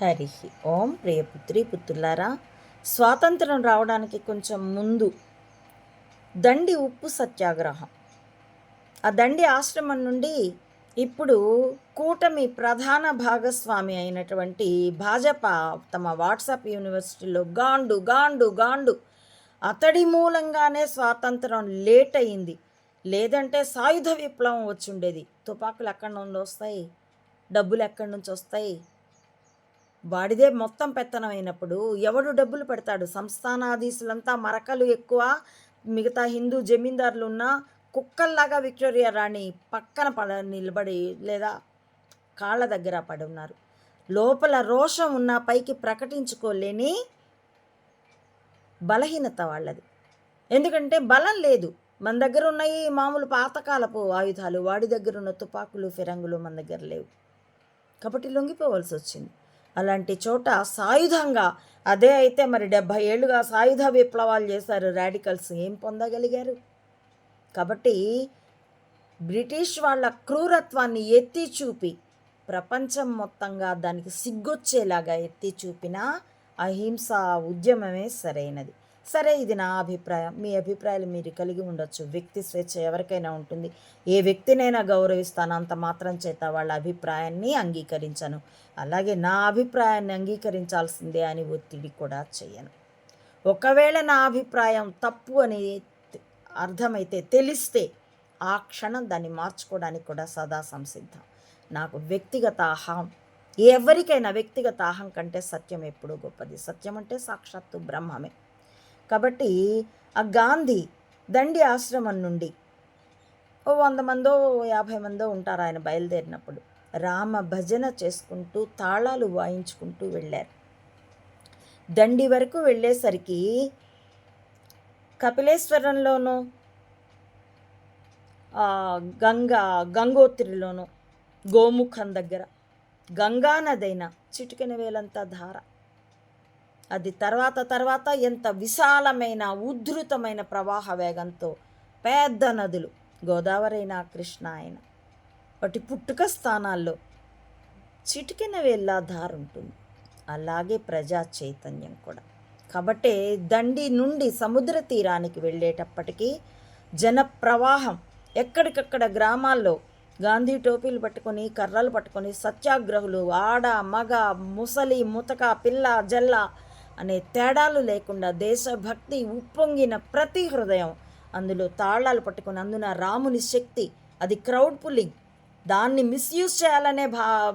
హరి ఓం ప్రియపుత్రి పుత్రులారా స్వాతంత్రం రావడానికి కొంచెం ముందు దండి ఉప్పు సత్యాగ్రహం. ఆ దండి ఆశ్రమం నుండి ఇప్పుడు కూటమి ప్రధాన భాగస్వామి అయినటువంటి భాజపా తమ వాట్సాప్ యూనివర్సిటీలో గాండు గాండు గాండు అతడి మూలంగానే స్వాతంత్రం లేట్ అయింది. లేదంటే సాయుధ విప్లవం వచ్చి ఉండేది. తుపాకులు ఎక్కడి నుండి వస్తాయి? డబ్బులు ఎక్కడి నుంచి వస్తాయి? వాడిదే మొత్తం పెత్తనమైనప్పుడు ఎవడు డబ్బులు పెడతాడు? సంస్థానాధీశులంతా మరకలు ఎక్కువ మిగతా హిందూ జమీందారులు ఉన్న కుక్కల్లాగా విక్టోరియా రాణి పక్కన పడ నిలబడి లేదా కాళ్ళ దగ్గర పడి ఉన్నారు. లోపల రోషం ఉన్న పైకి ప్రకటించుకోలేని బలహీనత వాళ్ళది. ఎందుకంటే బలం లేదు. మన దగ్గర ఉన్నాయి మామూలు పాతకాలపు ఆయుధాలు వాడి దగ్గర ఉన్న తుపాకులు ఫిరంగులు మన దగ్గర లేవు. కాబట్టి లొంగిపోవలసి వచ్చింది. అలాంటి చోట సాయుధంగా అదే అయితే మరి డెబ్భై ఏళ్ళుగా సాయుధ విప్లవాలు చేశారు రాడికల్స్ ఏం పొందగలిగారు? కాబట్టి బ్రిటిష్ వాళ్ళ క్రూరత్వాన్ని ఎత్తి చూపి ప్రపంచం మొత్తంగా దానికి సిగ్గొచ్చేలాగా ఎత్తి చూపిన అహింస ఉద్యమమే సరైనది. సరే ఇది నా అభిప్రాయం. మీ అభిప్రాయాలు మీరు కలిగి ఉండొచ్చు. వ్యక్తి స్వేచ్ఛ ఎవరికైనా ఉంటుంది. ఏ వ్యక్తినైనా గౌరవిస్తాను. అంత మాత్రం చేత వాళ్ళ అభిప్రాయాన్ని అంగీకరించను. అలాగే నా అభిప్రాయాన్ని అంగీకరించాల్సిందే అని ఒత్తిడి కూడా చేయను ఒకవేళ నా అభిప్రాయం తప్పు అని అర్థమైతే తెలిస్తే ఆ క్షణం దాన్ని మార్చుకోవడానికి కూడా సదా సంసిద్ధం. నాకు వ్యక్తిగత అహం ఎవరికైనా వ్యక్తిగత అహం కంటే సత్యం ఎప్పుడూ గొప్పది. సత్యం అంటే సాక్షాత్తు బ్రహ్మమే. కాబట్టి ఆ గాంధీ దండి ఆశ్రమం నుండి ఓ వంద మందో యాభై మందో ఉంటారు ఆయన బయలుదేరినప్పుడు. రామ భజన చేసుకుంటూ తాళాలు వాయించుకుంటూ వెళ్ళారు. దండి వరకు వెళ్ళేసరికి కపిలేశ్వరంలోనూ గంగా గంగోత్రిలోనూ గోముఖం దగ్గర గంగానదైన చిటికెన వేలంతా ధార అది తర్వాత తర్వాత ఎంత విశాలమైన ఉద్ధృతమైన ప్రవాహ వేగంతో పెద్ద నదులు గోదావరి అయినా కృష్ణ అయినా వాటి పుట్టుక స్థానాల్లో చిటికిన వేళ్ళ ఉంటుంది. అలాగే ప్రజా చైతన్యం కూడా. కాబట్టే దండి నుండి సముద్ర తీరానికి వెళ్ళేటప్పటికీ జన ప్రవాహం ఎక్కడికక్కడ గ్రామాల్లో గాంధీ టోపీలు పట్టుకొని కర్రలు పట్టుకొని సత్యాగ్రహులు ఆడ మగ ముసలి ముతక పిల్ల జల్ల అనే తేడాలు లేకుండా దేశభక్తి ఉప్పొంగిన ప్రతి హృదయం. అందులో తాళాలు పట్టుకుని అందున రాముని శక్తి అది క్రౌడ్ పుల్లింగ్. దాన్ని మిస్యూజ్ చేయాలనే భా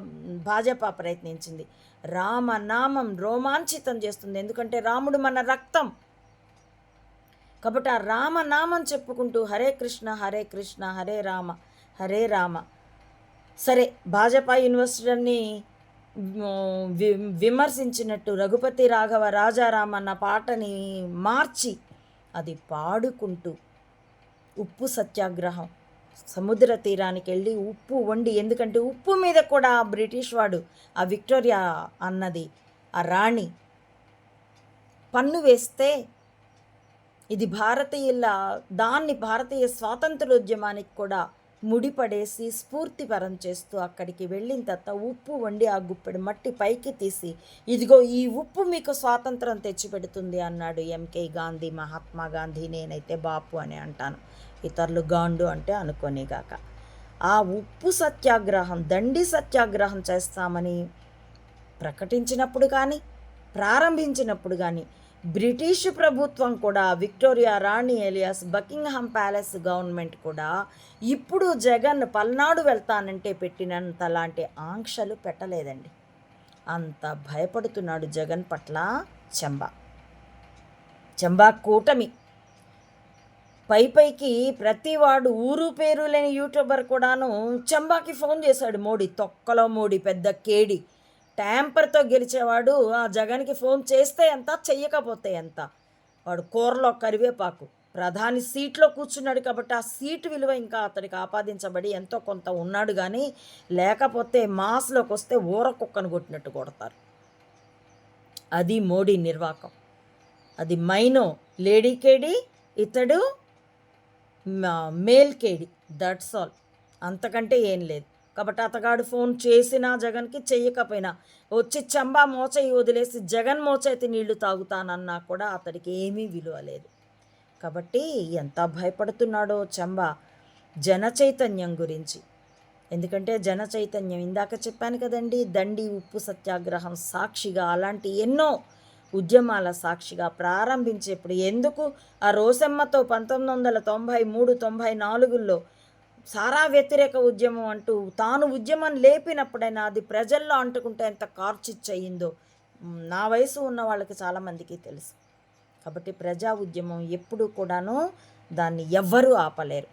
భాజపా ప్రయత్నించింది. రామ నామం రోమాంచితం చేస్తుంది. ఎందుకంటే రాముడు మన రక్తం. కాబట్టి ఆ రామనామం చెప్పుకుంటూ హరే కృష్ణ హరే కృష్ణ హరే రామ హరే రామ. సరే భాజపా యూనివర్సిటీని వి విమర్శించినట్టు రఘుపతి రాఘవ రాజారాం అన్న పాటని మార్చి అది పాడుకుంటూ ఉప్పు సత్యాగ్రహం. సముద్ర తీరానికి వెళ్ళి ఉప్పు వండి ఎందుకంటే ఉప్పు మీద కూడా ఆ బ్రిటిష్ వాడు ఆ విక్టోరియా అన్నది ఆ రాణి పన్ను వేస్తే ఇది భారతీయుల దాన్ని భారతీయ స్వాతంత్రోద్యమానికి కూడా ముడిపడేసి స్ఫూర్తిపరం చేస్తూ అక్కడికి వెళ్ళిన తర్వాత ఉప్పు వండి ఆ గుప్పెడు మట్టి పైకి తీసి ఇదిగో ఈ ఉప్పు మీకు స్వాతంత్రం తెచ్చిపెడుతుంది అన్నాడు ఎంకే గాంధీ. మహాత్మా గాంధీ నేనైతే బాపు అని అంటాను. ఇతరులు గాండు అంటే అనుకోనేగాక. ఆ ఉప్పు సత్యాగ్రహం దండి సత్యాగ్రహం చేస్తామని ప్రకటించినప్పుడు కానీ ప్రారంభించినప్పుడు కానీ బ్రిటిష్ ప్రభుత్వం కూడా విక్టోరియా రాణి ఎలియాస్ బకింగ్హామ్ ప్యాలెస్ గవర్నమెంట్ కూడా ఇప్పుడు జగన్ పల్నాడు వెళ్తానంటే పెట్టినంత లాంటి ఆంక్షలు పెట్టలేదండి. అంత భయపడుతున్నాడు జగన్ పట్ల చెంబా. చెంబా కూటమి. పై పైకి ప్రతివాడు ఊరు పేరు లేని యూట్యూబర్ కూడాను చెంబాకి ఫోన్ చేశాడు మోడీ తొక్కలో మోడీ పెద్ద కేడి. ట్యాంపర్తో గెలిచేవాడు ఆ జగన్కి ఫోన్ చేస్తే ఎంత చెయ్యకపోతే ఎంత? వాడు కూరలో కరివేపాకు. ప్రధాని సీట్లో కూర్చున్నాడు కాబట్టి ఆ సీటు విలువ ఇంకా అతడికి ఆపాదించబడి ఎంతో కొంత ఉన్నాడు కానీ లేకపోతే మాస్లోకి వస్తే ఊర కుక్కను కొట్టినట్టు కొడతారు. అది మోడీ నిర్వాకం. అది మైనో లేడీ కేడి ఇతడు మేల్కేడి మేల్ కేడి. దట్స్ ఆల్ అంతకంటే ఏం లేదు. కాబట్టి అతగాడు ఫోన్ చేసినా జగన్కి చెయ్యకపోయినా వచ్చి చంబా మోచయి వదిలేసి జగన్ మోచేతి నీళ్ళు తాగుతానన్నా కూడా అతడికి ఏమీ విలువ లేదు. కాబట్టి ఎంత భయపడుతున్నాడో చంబా జన చైతన్యం గురించి. ఎందుకంటే జన చైతన్యం ఇందాక చెప్పాను కదండి దండి ఉప్పు సత్యాగ్రహం సాక్షిగా అలాంటి ఎన్నో ఉద్యమాల సాక్షిగా ప్రారంభించేప్పుడు ఎందుకు ఆ రోసమ్మతో పంతొమ్మిది వందల తొంభై మూడు తొంభై నాలుగులో సారా వ్యతిరేక ఉద్యమం అంటూ తాను ఉద్యమం లేపినప్పుడైనా అది ప్రజల్లో అంటుకుంటే ఎంత కార్చిచ్చయిందో నా వయసు ఉన్న వాళ్ళకి చాలామందికి తెలుసు. కాబట్టి ప్రజా ఉద్యమం ఎప్పుడు కూడాను దాన్ని ఎవ్వరూ ఆపలేరు.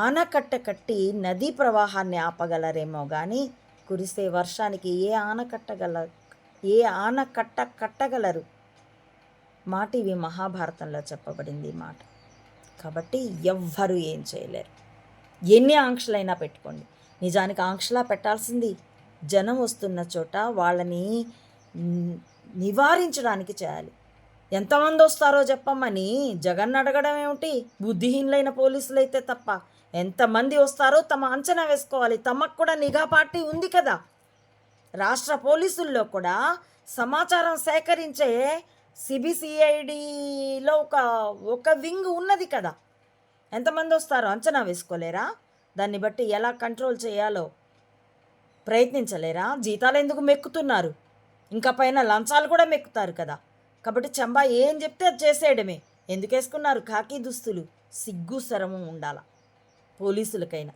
ఆనకట్ట కట్టి నదీ ప్రవాహాన్ని ఆపగలరేమో కానీ కురిసే వర్షానికి ఏ ఆనకట్టగల ఏ ఆనకట్ట కట్టగలరు? మాట ఇవి మహాభారతంలో చెప్పబడింది మాట. కాబట్టి ఎవ్వరు ఏం చేయలేరు. ఎన్ని ఆంక్షలైనా పెట్టుకోండి. నిజానికి ఆంక్షలా పెట్టాల్సింది జనం వస్తున్న చోట వాళ్ళని నివారించడానికి చేయాలి. ఎంతమంది వస్తారో చెప్పమని జగన్ అడగడం ఏమిటి? బుద్ధిహీనులైన పోలీసులు అయితే తప్ప ఎంతమంది వస్తారో తమ అంచనా వేసుకోవాలి. తమకు కూడా నిఘా పార్టీ ఉంది కదా. రాష్ట్ర పోలీసుల్లో కూడా సమాచారం సేకరించే సిబిసిఐడిలో ఒక ఒక వింగ్ ఉన్నది కదా. ఎంతమంది వస్తారో? అంచనా వేసుకోలేరా? దాన్ని బట్టి ఎలా కంట్రోల్ చేయాలో ప్రయత్నించలేరా? జీతాలు ఎందుకు మెక్కుతున్నారు? ఇంకా పైన లంచాలు కూడా మెక్కుతారు కదా. కాబట్టి చంబా ఏం చెప్తే అది చేసేయడమే. ఎందుకు వేసుకున్నారు కాకి దుస్తులు. సిగ్గు శరము ఉండాల. పోలీసులకైనా.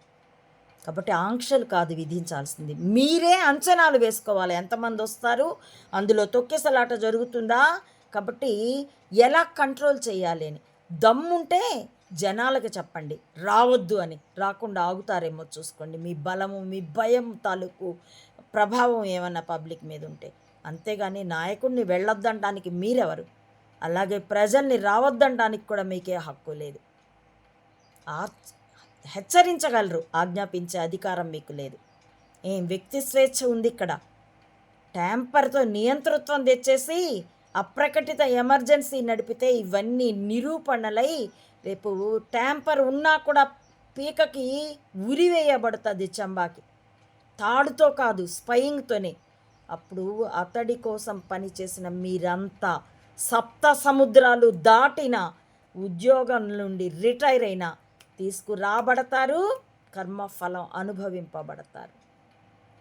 కాబట్టి ఆంక్షలు కాదు విధించాల్సింది. మీరే అంచనాలు వేసుకోవాలి. ఎంతమంది వస్తారు? అందులో తొక్కేసలాట జరుగుతుందా? కాబట్టి ఎలా కంట్రోల్ చేయాలి అని? దమ్ముంటే జనాలకు చెప్పండి. రావద్దు అని. రాకుండా ఆగుతారేమో చూసుకోండి. మీ బలము మీ భయం తాలూకు ప్రభావం ఏమన్నా పబ్లిక్ మీద ఉంటే. అంతేగాని నాయకుడిని వెళ్ళొద్దంటానికి మీరెవరు? అలాగే ప్రజల్ని రావద్దంటానికి కూడా మీకే హక్కు లేదు. ఆ హెచ్చరించగలరు. ఆజ్ఞాపించే అధికారం మీకు లేదు. ఏం వ్యక్తి స్వేచ్ఛ ఉంది ఇక్కడ? ట్యాంపర్తో నియంతృత్వం తెచ్చేసి అప్రకటిత ఎమర్జెన్సీ నడిపితే ఇవన్నీ నిరూపణలై రేపు ట్యాంపర్ ఉన్నా కూడా పీకకి ఉరివేయబడుతుంది చంబాకి. తాడుతో కాదు స్పయింగ్తోనే. అప్పుడు అతడి కోసం పనిచేసిన మీరంతా సప్త సముద్రాలు దాటిన ఉద్యోగం నుండి రిటైర్ అయినా తీసుకురాబడతారు కర్మఫలం అనుభవింపబడతారు.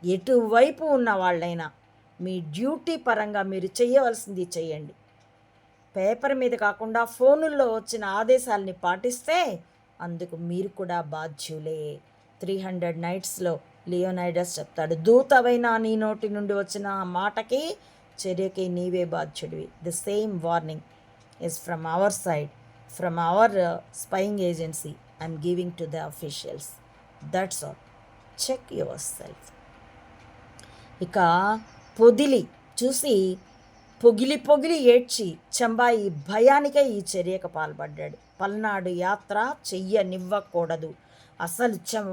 ఎటువైపు ఉన్న వాళ్ళైనా మీ డ్యూటీ పరంగా మీరు చేయవలసింది చేయండి పేపర్ మీద కాకుండా ఫోనుల్లో వచ్చిన ఆదేశాలని పాటిస్తే అందుకు మీరు కూడా బాధ్యులే. త్రీ హండ్రెడ్ నైట్స్లో లియోనైడస్ చెప్తాడు దూతవైన నీ నోటి నుండి వచ్చిన మాటకి చర్యకి నీవే బాధ్యుడివి. The same warning is from our side from our spying agency I'm giving to the officials that's all check yourself ఇక పొదిలి చూసి పొగిలి పొగిలి ఏడ్చి చంబాయి భయానికే ఈ చర్యకు పాల్పడ్డాడు. పల్నాడు యాత్ర చెయ్యనివ్వకూడదు. అసలు చం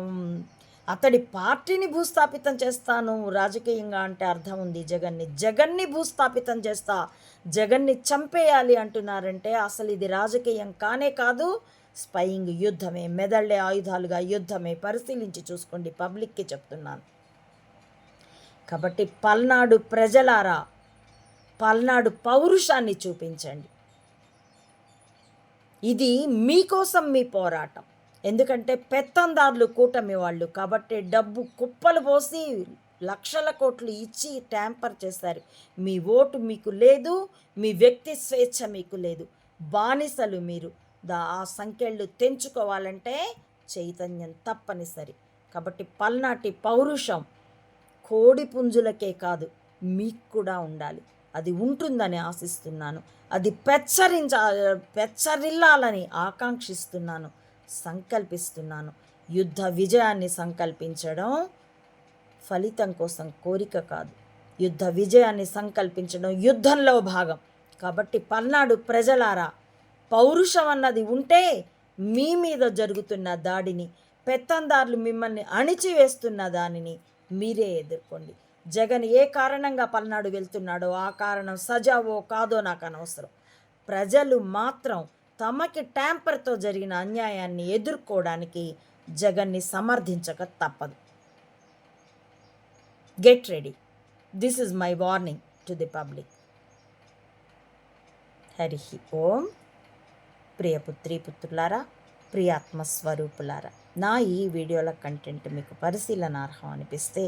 అతడి పార్టీని భూస్థాపితం చేస్తాను రాజకీయంగా అంటే అర్థం ఉంది. జగన్ని జగన్ని భూస్థాపితం చేస్తా జగన్ని చంపేయాలి అంటున్నారంటే అసలు ఇది రాజకీయం కానే కాదు. స్పయింగ్ యుద్ధమే మెదళ్ళే ఆయుధాలుగా యుద్ధమే పరిశీలించి చూసుకోండి పబ్లిక్కి చెప్తున్నాను. కాబట్టి పల్నాడు ప్రజలారా పల్నాడు పౌరుషాన్ని చూపించండి. ఇది మీకోసం మీ పోరాటం. ఎందుకంటే పెత్తందారులు కూటమి వాళ్ళు కాబట్టి డబ్బు కుప్పలు పోసి లక్షల కోట్లు ఇచ్చి ట్యాంపర్ చేస్తారు మీ ఓటు మీకు లేదు మీ వ్యక్తి స్వేచ్ఛ మీకు లేదు. బానిసలు మీరు. దా ఆ సంఖ్యలు తెంచుకోవాలంటే చైతన్యం తప్పనిసరి. కాబట్టి పల్నాటి పౌరుషం కోడి పుంజులకే కాదు మీకు కూడా ఉండాలి. అది ఉంటుందని ఆశిస్తున్నాను. అది పెచ్చరించ పెచ్చరిల్లాలని ఆకాంక్షిస్తున్నాను సంకల్పిస్తున్నాను. యుద్ధ విజయాన్ని సంకల్పించడం ఫలితం కోసం కోరిక కాదు. యుద్ధ విజయాన్ని సంకల్పించడం యుద్ధంలో భాగం. కాబట్టి పల్నాడు ప్రజలారా పౌరుషం అన్నది ఉంటే మీ మీద జరుగుతున్న దాడిని పెత్తందారులు మిమ్మల్ని అణిచివేస్తున్న దానిని మీరే ఎదుర్కోండి. జగన్ ఏ కారణంగా పల్నాడు వెళ్తున్నాడో ఆ కారణం సజావో కాదో నాకు అనవసరం. ప్రజలు మాత్రం తమకి ట్యాంపర్తో జరిగిన అన్యాయాన్ని ఎదుర్కోవడానికి జగన్ని సమర్థించక తప్పదు. Get ready. This is my warning to the public. Hari Om. ప్రియపుత్రి పుత్రులారా ప్రియాత్మస్వరూపులారా నా ఈ వీడియోల కంటెంట్ మీకు పరిశీలనార్హం అనిపిస్తే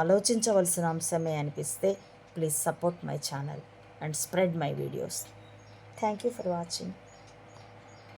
ఆలోచించవలసిన అంశమే అనిపిస్తే please support my channel and spread my videos. Thank you for watching.